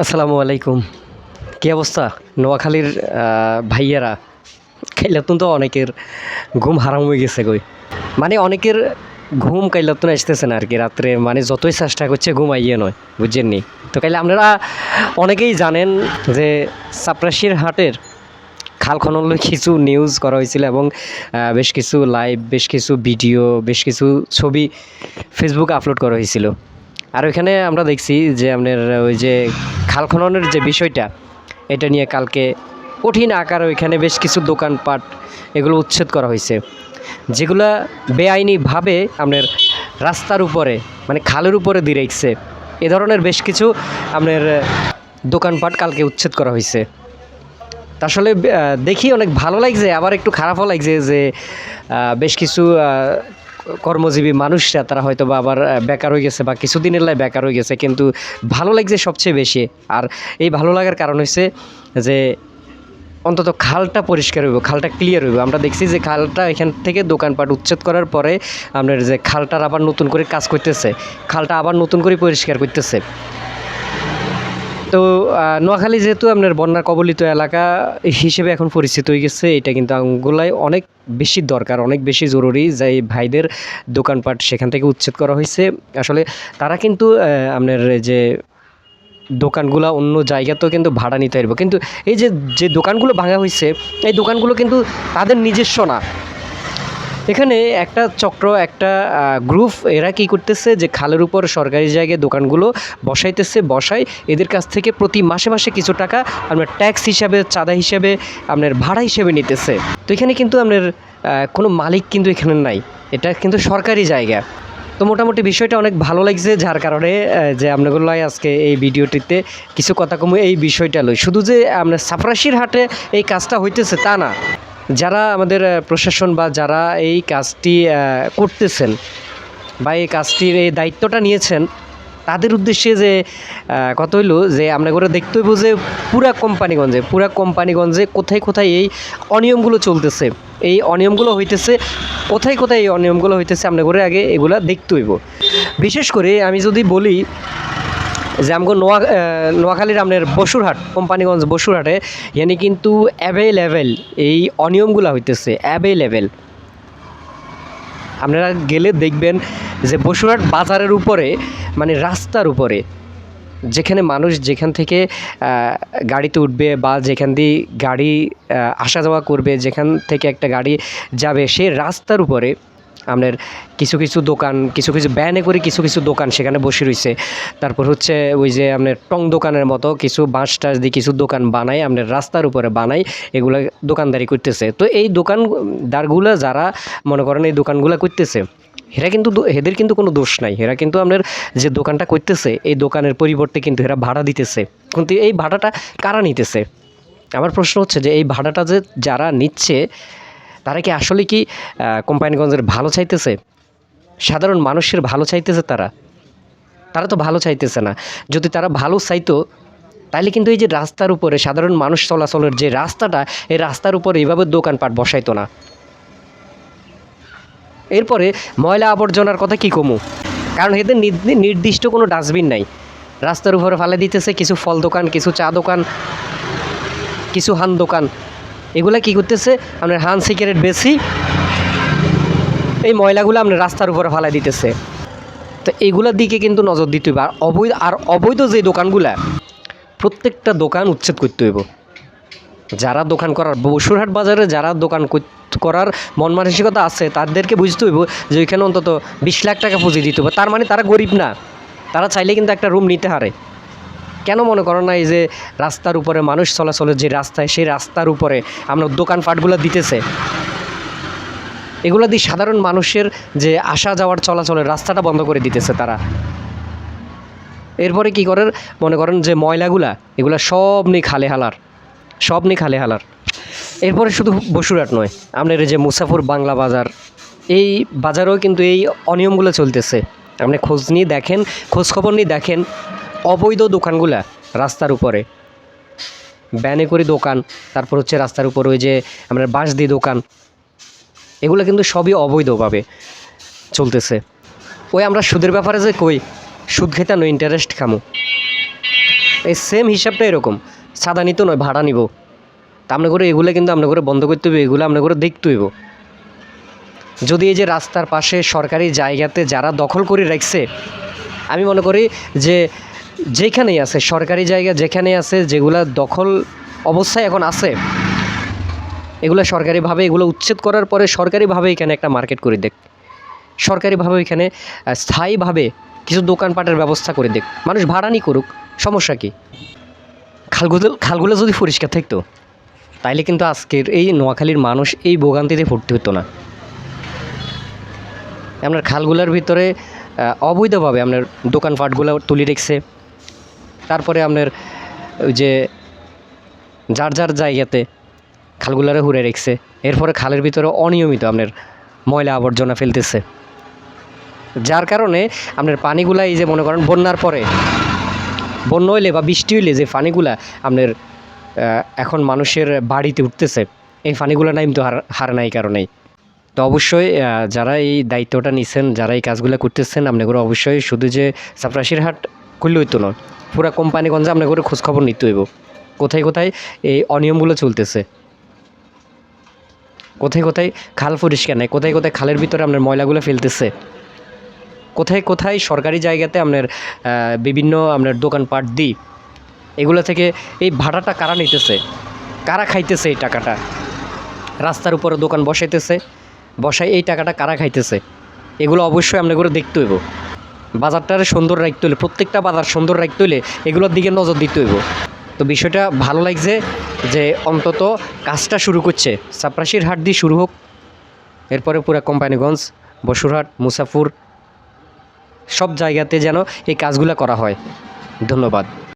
আসসালামু আলাইকুম। কী অবস্থা? নোয়াখালীর ভাইয়েরা, কাইলাতুন তো অনেকের ঘুম হারাম হয়ে গেছে কই মানে অনেকের ঘুম কাইলাতুন আসতেছে না আর কি রাত্রে মানে যতই চেষ্টা করছে ঘুম আইয়ে নয়, বুঝছেন নি? তো কাইলে আপনারা অনেকেই জানেন যে সাপ্রাশির হাটের খাল খনন লই কিছু নিউজ করা হয়েছিল এবং বেশ কিছু লাইভ বেশ কিছু ভিডিও বেশ কিছু ছবি ফেসবুকে আপলোড করা হয়েছিল। আর ওইখানে আমরা দেখছি যে আপনার ওই যে খাল খননের যে বিষয়টা, এটা নিয়ে কালকে কঠিন আকার ওইখানে বেশ কিছু দোকানপাট এগুলো উচ্ছেদ করা হয়েছে। যেগুলা বেআইনিভাবে আপনার রাস্তার উপরে মানে খালের উপরে দিয়ে রেখছে। এ ধরনের বেশ কিছু আপনার দোকানপাট কালকে উচ্ছেদ করা হয়েছে। আসলে দেখি অনেক ভালো লাগছে, আবার একটু খারাপও লাগছে যে বেশ কিছু কর্মজীবী মানুষরা, তারা হয়তো বা আবার বেকার হয়ে গেছে বা কিছুদিনের লাই বেকার হয়ে গেছে, কিন্তু ভালো লাগছে সবচেয়ে বেশি। আর এই ভালো লাগার কারণ হচ্ছে যে, অন্তত খালটা পরিষ্কার হইব, খালটা ক্লিয়ার হইব। আমরা দেখছি যে খালটা এখান থেকে দোকানপাট উচ্ছেদ করার পরে আপনার যে খালটার আবার নতুন করে কাজ করতেছে, খালটা আবার নতুন করে পরিষ্কার করতেছে। তো নোয়াখালী যেহেতু আপনার বন্যা কবলিত এলাকা হিসেবে এখন পরিচিত হয়ে গেছে, এটা কিন্তু আঙ্গুলায় অনেক বেশি দরকার, অনেক বেশি জরুরি যে ভাইদের দোকানপাট সেখান থেকে উচ্ছেদ করা হয়েছে। আসলে তারা কিন্তু আপনার যে দোকানগুলো অন্য জায়গাতেও কিন্তু ভাড়া নিতে পারব। কিন্তু এই যে যে দোকানগুলো ভাঙা হয়েছে, এই দোকানগুলো কিন্তু তাদের নিজস্ব না। এখানে একটা চক্র, একটা গ্রুপ, এরা কি করতেছে যে খালের উপর সরকারি জায়গায় দোকানগুলো বসাইতেছে বসাই এদের কাছ থেকে প্রতি মাসে মাসে কিছু টাকা আপনার ট্যাক্স হিসাবে, চাঁদা হিসাবে আপনার ভাড়া হিসেবে নিতেছে। তো এখানে কিন্তু আপনার কোনো মালিক কিন্তু এখানে নাই। এটা কিন্তু সরকারি জায়গা। তো মোটামুটি বিষয়টা অনেক ভালো লাগছে, যার কারণে যে আপনাগুলোই আজকে এই ভিডিওটিতে কিছু কথা কমু, এই বিষয়টা লই। শুধু যে আপনার সাফরাশির হাটে এই কাজটা হইতেছে তা না। যারা আমাদের প্রশাসন বা যারা এই কাজটি করতেছেন বা এই কাজটির এই দায়িত্বটা নিয়েছেন, তাদের উদ্দেশ্যে যে কত হইল যে, আমরা করে দেখতে হইব যে, পুরা কোম্পানিগঞ্জে পুরা কোম্পানিগঞ্জে কোথায় কোথায় এই অনিয়মগুলো চলতেছে, এই অনিয়মগুলো হইতেছে, কোথায় কোথায় এই অনিয়মগুলো হইতেছে, আমরা করে আগে এগুলা দেখতে হইব। বিশেষ করে আমি যদি বলি যে নোয়া নোয়াখালীর আপনার বসুরহাট, কোম্পানিগঞ্জ বসুরহাটে, ইয়ানি কিন্তু অ্যাভেলেবেল এই অনিয়মগুলো হইতেছে অ্যাভেলেবেল আপনারা গেলে দেখবেন যে বসুরহাট বাজারের উপরে মানে রাস্তার উপরে, যেখানে মানুষ যেখান থেকে গাড়িতে উঠবে বা যেখান দিয়ে গাড়ি আসা যাওয়া করবে, যেখান থেকে একটা গাড়ি যাবে, সে রাস্তার উপরে আপনার কিছু কিছু দোকান, কিছু কিছু ব্যানে করে কিছু কিছু দোকান সেখানে বসে রয়েছে। তারপর হচ্ছে ওই যে আপনার টং দোকানের মতো কিছু বাঁশ টাস দিয়ে কিছু দোকান বানায় আপনার রাস্তার উপরে বানায়, এগুলো দোকানদারি করতেছে। তো এই দোকানদারগুলো যারা মনে করেন এই দোকানগুলো করতেছে, এরা কিন্তু এদের কিন্তু কোনো দোষ নাই। এরা কিন্তু আপনার যে দোকানটা করতেছে, এই দোকানের পরিবর্তে কিন্তু এরা ভাড়া দিতেছে। কিন্তু এই ভাড়াটা কারা নিতেছে? আমার প্রশ্ন হচ্ছে যে এই ভাড়াটা যে যারা নিচ্ছে তারা কি আসলে কি কোম্পানিগঞ্জের ভালো চাইতেছে? সাধারণ মানুষের ভালো চাইতেছে তারা? তারা তো ভালো চাইতেছে না। যদি তারা ভালো চাইতো তাহলে কিন্তু এই যে রাস্তার উপরে সাধারণ মানুষ চলাচলের যে রাস্তাটা, এই রাস্তার উপরে এইভাবে দোকানপাট বসাইতো না। এরপরে ময়লা আবর্জনার কথা কি কমু? কারণ এদের নির্দি- নির্দিষ্ট কোনো ডাস্টবিন নাই। রাস্তার উপরে ফেলে দিতেছে কিছু ফল দোকান, কিছু চা দোকান, কিছু হান দোকান। এগুলা কি করতেছে? আপনার হান সিগারেট বেশি এই ময়লাগুলো আপনার রাস্তার উপরে ফেলাই দিতেছে। তো এইগুলার দিকে কিন্তু নজর দিতে হইব। আর অবৈধ আর অবৈধ যে দোকানগুলা, প্রত্যেকটা দোকান উচ্ছেদ করতে হইব। যারা দোকান করার বসুরহাট বাজারে যারা দোকান করার মন মানসিকতা আছে, তাদেরকে বুঝতে হইব যে ওইখানে অন্তত বিশ লাখ টাকা পুঁজি দিতে হবে তার মানে তারা গরিব না। তারা চাইলে কিন্তু একটা রুম নিতে হারে। কেন মনে করো না এই যে রাস্তার উপরে মানুষ চলাচলের যে রাস্তায়, সেই রাস্তার উপরে আমরা দোকানপাটগুলো দিতেছে? এগুলো দিয়ে সাধারণ মানুষের যে আসা যাওয়ার চলাচলের রাস্তাটা বন্ধ করে দিতেছে তারা। এরপরে কি করেন? মনে করেন যে ময়লাগুলা, এগুলা সব নেই খালে হালার। সব নেই খালে হালার। এরপরে শুধু বসুরহাট নয় আপনার এই যে মুসাফর বাংলা বাজার, এই বাজারেও কিন্তু এই অনিয়মগুলো চলতেছে। আপনি খোঁজ নিয়ে দেখেন খোঁজ খবর নিয়ে দেখেন অবৈধ দোকানগুলা রাস্তার উপরে। ব্যানে করে দোকান, তারপর হচ্ছে রাস্তার উপর ওই যে আমরা বাঁশ দিয়ে দোকান। এগুলো কিন্তু সবই অবৈধভাবে চলতেছে। ওই আমরা সুদের ব্যাপারে যে কই, সুদ খেতে নো ইন্টারেস্ট খামু। এই সেম হিসাবটা এরকম। সাদা নিত নয়, ভাড়া নিব। তা আমরা করে এগুলো কিন্তু আমরা করে বন্ধ করতে হবে এগুলো আমরা করে দেখতে হইব। যদি এই যে রাস্তার পাশে সরকারি জায়গাতে যারা দখল করে রাখছে, আমি মনে করি যে যেখানেই আছে, সরকারি জায়গা যেখানেই আছে, যেগুলা দখল অবস্থায় এখন আছে, এগুলো সরকারিভাবে, এগুলো উচ্ছেদ করার পরে সরকারিভাবে এখানে একটা মার্কেট করে দেখ। সরকারিভাবে এখানে স্থায়ীভাবে কিছু দোকানপাটের ব্যবস্থা করে দেখ। মানুষ ভাড়ানি করুক, সমস্যা কি? খালগুলো খালগুলো যদি পরিষ্কার থাকতো, তাইলে কিন্তু আজকের এই নোয়াখালীর মানুষ এই ভোগান্তিতে ভর্তি হতো না। আপনার খালগুলোর ভিতরে অবৈধভাবে আপনার দোকানপাটগুলো তুলে রেখছে। তারপরে আপনার ওই যে যার যার জায়গাতে খালগুলারে হুড়ে রেখছে। এরপরে খালের ভিতরে অনিয়মিত আপনার ময়লা আবর্জনা ফেলতেছে। যার কারণে আপনার পানিগুলা এই যে মনে করেন বন্যার পরে, বন্যা হইলে বা বৃষ্টি হইলে যে পানিগুলা আপনার এখন মানুষের বাড়িতে উঠতেছে, এই পানিগুলো নাইম তো হার হার নাই কারণেই। তো অবশ্যই যারা এই দায়িত্বটা নিছেন, যারা এই কাজগুলো করতেছেন আপনাদের অবশ্যই শুধু যে সাপরাশির হাট করলে হইতো না। পুরো কোম্পানিগঞ্জে করে খোঁজখবর নিতে হইব। কোথায় কোথায় এই অনিয়মগুলো চলতেছে? কোথায় কোথায় খাল পরিষ্কার নেই, কোথায় কোথায় খালের ভিতরে আপনার ময়লাগুলো ফেলতেছে? কোথায় কোথায় সরকারি জায়গাতে আপনার বিভিন্ন আপনার দোকানপাট দিই এগুলো থেকে এই ভাড়াটা কারা নিতেছে? কারা খাইতেছে এই টাকাটা? রাস্তার উপরে দোকান বসাইতেছে বসাই এই টাকাটা কারা খাইতেছে? এগুলো অবশ্যই আপনার করে দেখতে হইব। বাজারটারে সুন্দর রাখতে হলে প্রত্যেকটা বাজার সুন্দর রাখতে হলে এগুলোর দিকে নজর দিতে হইব। তো বিষয়টা ভালো লাগছে যে অন্তত কাজটা শুরু করছে। সাপ্রাসির হাট দিয়ে শুরু হোক। এরপরে পুরো কোম্পানিগঞ্জ, বসুরহাট, মুসাফুর, সব জায়গাতে যেন এই কাজগুলো করা হয়। ধন্যবাদ।